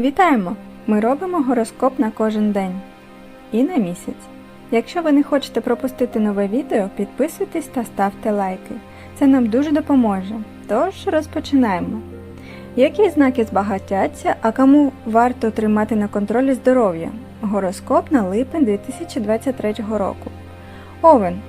Вітаємо! Ми робимо гороскоп на кожен день і на місяць. Якщо ви не хочете пропустити нове відео, підписуйтесь та ставте лайки. Це нам дуже допоможе. Тож розпочинаємо. Які знаки збагатяться, а кому варто тримати на контролі здоров'я? Гороскоп на липень 2023 року. Овен.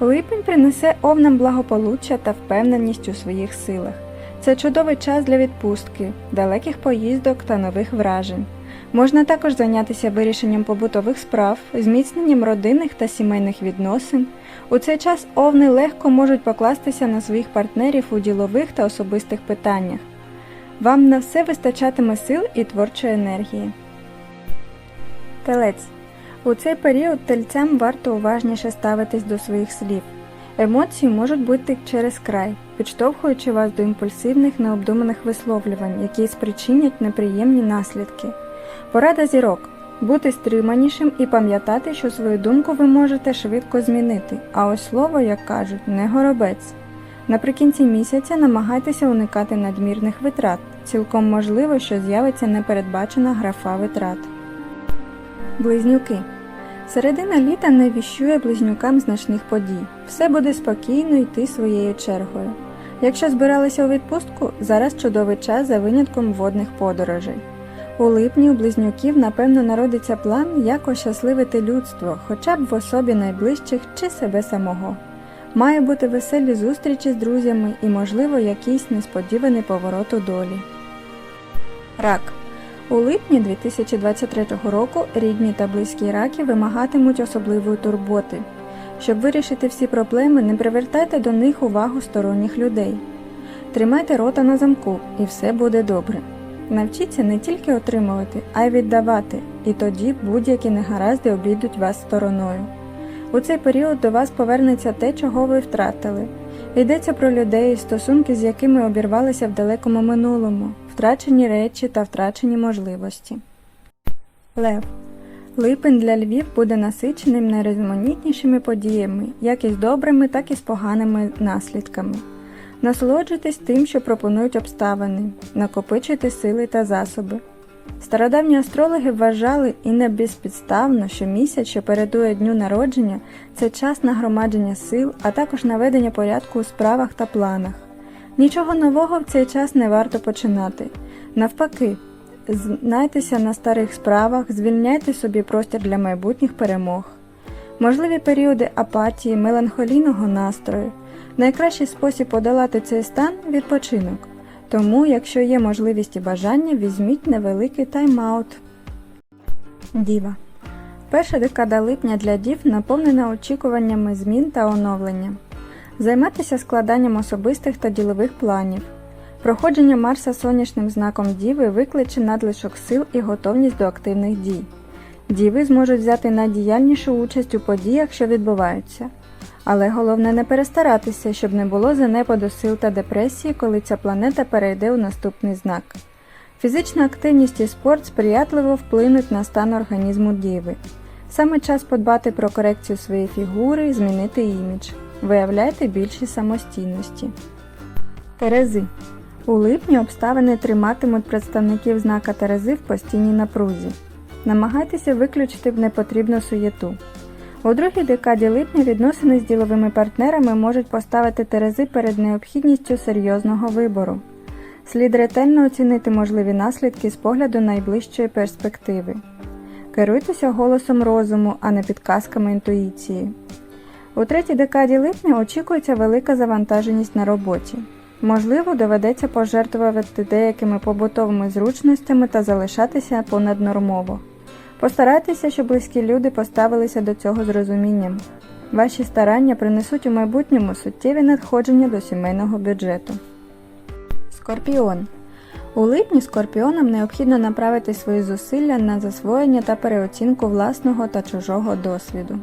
Липень принесе овнам благополуччя та впевненість у своїх силах. Це чудовий час для відпустки, далеких поїздок та нових вражень. Можна також зайнятися вирішенням побутових справ, зміцненням родинних та сімейних відносин. У цей час овни легко можуть покластися на своїх партнерів у ділових та особистих питаннях. Вам на все вистачатиме сил і творчої енергії. Телець. У цей період тельцям варто уважніше ставитись до своїх слів. Емоції можуть бути через край, підштовхуючи вас до імпульсивних необдуманих висловлювань, які спричинять неприємні наслідки. Порада зірок бути стриманішим і пам'ятати, що свою думку ви можете швидко змінити, а ось слово, як кажуть, не горобець. Наприкінці місяця намагайтеся уникати надмірних витрат. Цілком можливо, що з'явиться непередбачена графа витрат. Близнюки. Середина літа не віщує близнюкам значних подій. Все буде спокійно йти своєю чергою. Якщо збиралися у відпустку, зараз чудовий час за винятком водних подорожей. У липні у близнюків напевно народиться план, як ощасливити людство, хоча б в особі найближчих чи себе самого. Має бути веселі зустрічі з друзями і, можливо, якийсь несподіваний поворот у долі. Рак. У липні 2023 року рідні та близькі раки вимагатимуть особливої турботи. Щоб вирішити всі проблеми, не привертайте до них увагу сторонніх людей. Тримайте рота на замку, і все буде добре. Навчіться не тільки отримувати, а й віддавати, і тоді будь-які негаразди обійдуть вас стороною. У цей період до вас повернеться те, чого ви втратили. Йдеться про людей, стосунки з якими обірвалися в далекому минулому, втрачені речі та втрачені можливості. Лев. Липень для Львів буде насиченим найрізноманітнішими подіями, як із добрими, так і з поганими наслідками. Насолоджуйтесь тим, що пропонують обставини, накопичуйте сили та засоби. Стародавні астрологи вважали і не безпідставно, що місяць, що передує дню народження, це час нагромадження сил, а також наведення порядку у справах та планах. Нічого нового в цей час не варто починати. Навпаки, знайтеся на старих справах, звільняйте собі простір для майбутніх перемог. Можливі періоди апатії, меланхолійного настрою. Найкращий спосіб подолати цей стан відпочинок. Тому, якщо є можливість і бажання, візьміть невеликий тайм-аут. Діва. Перша декада липня для дів наповнена очікуваннями змін та оновлення. Займатися складанням особистих та ділових планів. Проходження Марса сонячним знаком Діви викличе надлишок сил і готовність до активних дій. Діви зможуть взяти найдіяльнішу участь у подіях, що відбуваються. Але головне не перестаратися, щоб не було занепаду сил та депресії, коли ця планета перейде у наступний знак. Фізична активність і спорт сприятливо вплинуть на стан організму діви. Саме час подбати про корекцію своєї фігури, змінити імідж. Виявляйте більші самостійності. Терези. У липні обставини триматимуть представників знака Терези в постійній напрузі. Намагайтеся виключити в непотрібну суєту. У другій декаді липня відносини з діловими партнерами можуть поставити Терези перед необхідністю серйозного вибору. Слід ретельно оцінити можливі наслідки з погляду найближчої перспективи. Керуйтеся голосом розуму, а не підказками інтуїції. У третій декаді липня очікується велика завантаженість на роботі. Можливо, доведеться пожертвувати деякими побутовими зручностями та залишатися понаднормово. Постарайтеся, щоб близькі люди поставилися до цього з розумінням. Ваші старання принесуть у майбутньому суттєві надходження до сімейного бюджету. Скорпіон. У липні скорпіонам необхідно направити свої зусилля на засвоєння та переоцінку власного та чужого досвіду.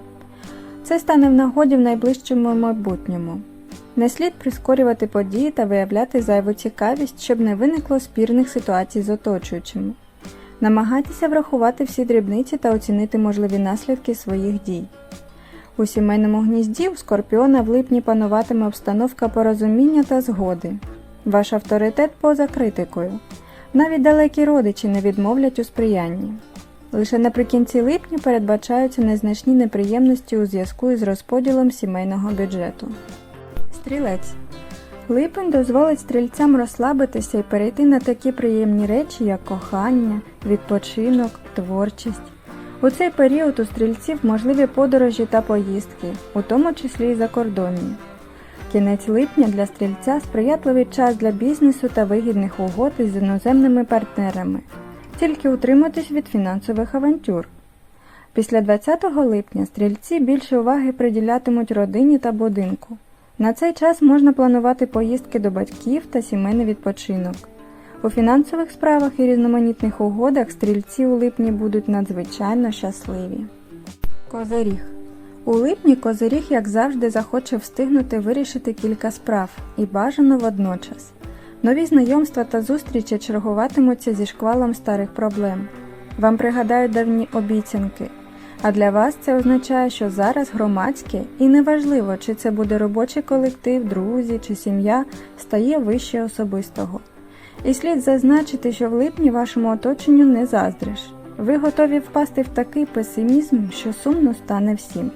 Це стане в нагоді в найближчому майбутньому. Не слід прискорювати події та виявляти зайву цікавість, щоб не виникло спірних ситуацій з оточуючими. Намагайтеся врахувати всі дрібниці та оцінити можливі наслідки своїх дій. У сімейному гнізді у скорпіона в липні пануватиме обстановка порозуміння та згоди. Ваш авторитет поза критикою. Навіть далекі родичі не відмовлять у сприянні. Лише наприкінці липня передбачаються незначні неприємності у зв'язку із розподілом сімейного бюджету. Стрілець. Липень дозволить стрільцям розслабитися і перейти на такі приємні речі, як кохання, відпочинок, творчість. У цей період у стрільців можливі подорожі та поїздки, у тому числі і закордонні. Кінець липня для стрільця сприятливий час для бізнесу та вигідних угод із іноземними партнерами. Тільки утримуйтесь від фінансових авантюр. Після 20 липня стрільці більше уваги приділятимуть родині та будинку. На цей час можна планувати поїздки до батьків та сімейний відпочинок. У фінансових справах і різноманітних угодах стрільці у липні будуть надзвичайно щасливі. Козиріг. У липні Козиріг, як завжди, захоче встигнути вирішити кілька справ і бажано водночас. Нові знайомства та зустрічі чергуватимуться зі шквалом старих проблем. Вам пригадають давні обіцянки. А для вас це означає, що зараз громадське і неважливо, чи це буде робочий колектив, друзі чи сім'я, стає вище особистого. І слід зазначити, що в липні вашому оточенню не заздриш. Ви готові впасти в такий песимізм, що сумно стане всім.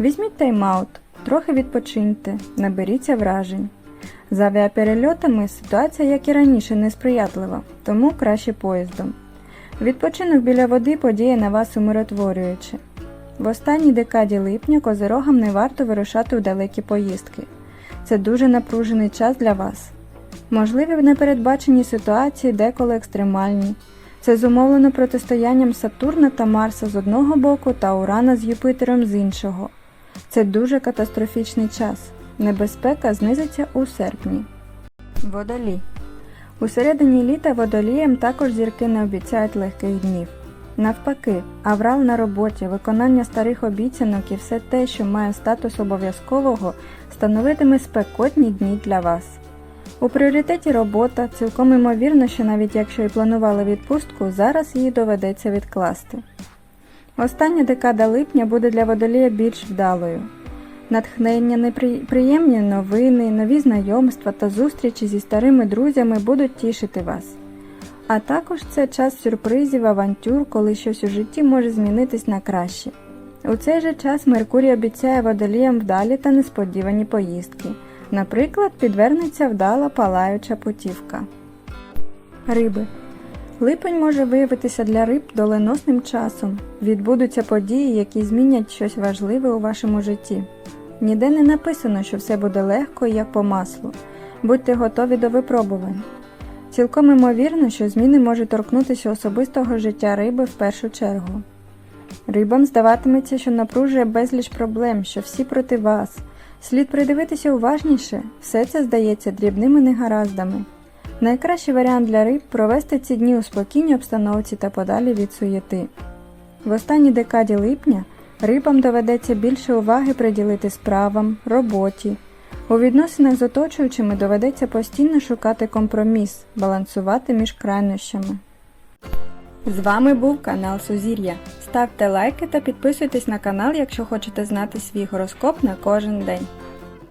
Візьміть тайм-аут, трохи відпочиньте, наберіться вражень. З авіаперельотами ситуація, як і раніше, несприятлива, тому краще поїздом. Відпочинок біля води подіє на вас умиротворюючи. В останній декаді липня козирогам не варто вирушати у далекі поїздки. Це дуже напружений час для вас. Можливі непередбачені ситуації деколи екстремальні. Це зумовлено протистоянням Сатурна та Марса з одного боку та Урана з Юпітером з іншого. Це дуже катастрофічний час. Небезпека знизиться у серпні. Водолій. У середині літа водоліям також зірки не обіцяють легких днів. Навпаки, аврал на роботі, виконання старих обіцянок і все те, що має статус обов'язкового, становитиме спекотні дні для вас. У пріоритеті робота, цілком імовірно, що навіть якщо і планували відпустку, зараз її доведеться відкласти. Остання декада липня буде для водолія більш вдалою. Натхнення, неприємні новини, нові знайомства та зустрічі зі старими друзями будуть тішити вас. А також це час сюрпризів, авантюр, коли щось у житті може змінитись на краще. У цей же час Меркурій обіцяє водоліям вдалі та несподівані поїздки. Наприклад, підвернеться вдала палаюча путівка. Риби. Липень може виявитися для риб доленосним часом. Відбудуться події, які змінять щось важливе у вашому житті. Ніде не написано, що все буде легко як по маслу. Будьте готові до випробувань. Цілком імовірно, що зміни можуть торкнутися особистого життя риби в першу чергу. Рибам здаватиметься, що напружує безліч проблем, що всі проти вас. Слід придивитися уважніше, все це здається дрібними негараздами. Найкращий варіант для риб провести ці дні у спокійній обстановці та подалі від суєти. В останній декаді липня рибам доведеться більше уваги приділити справам, роботі. У відносинах з оточуючими доведеться постійно шукати компроміс, балансувати між крайнощами. З вами був канал Сузір'я. Ставте лайки та підписуйтесь на канал, якщо хочете знати свій гороскоп на кожен день.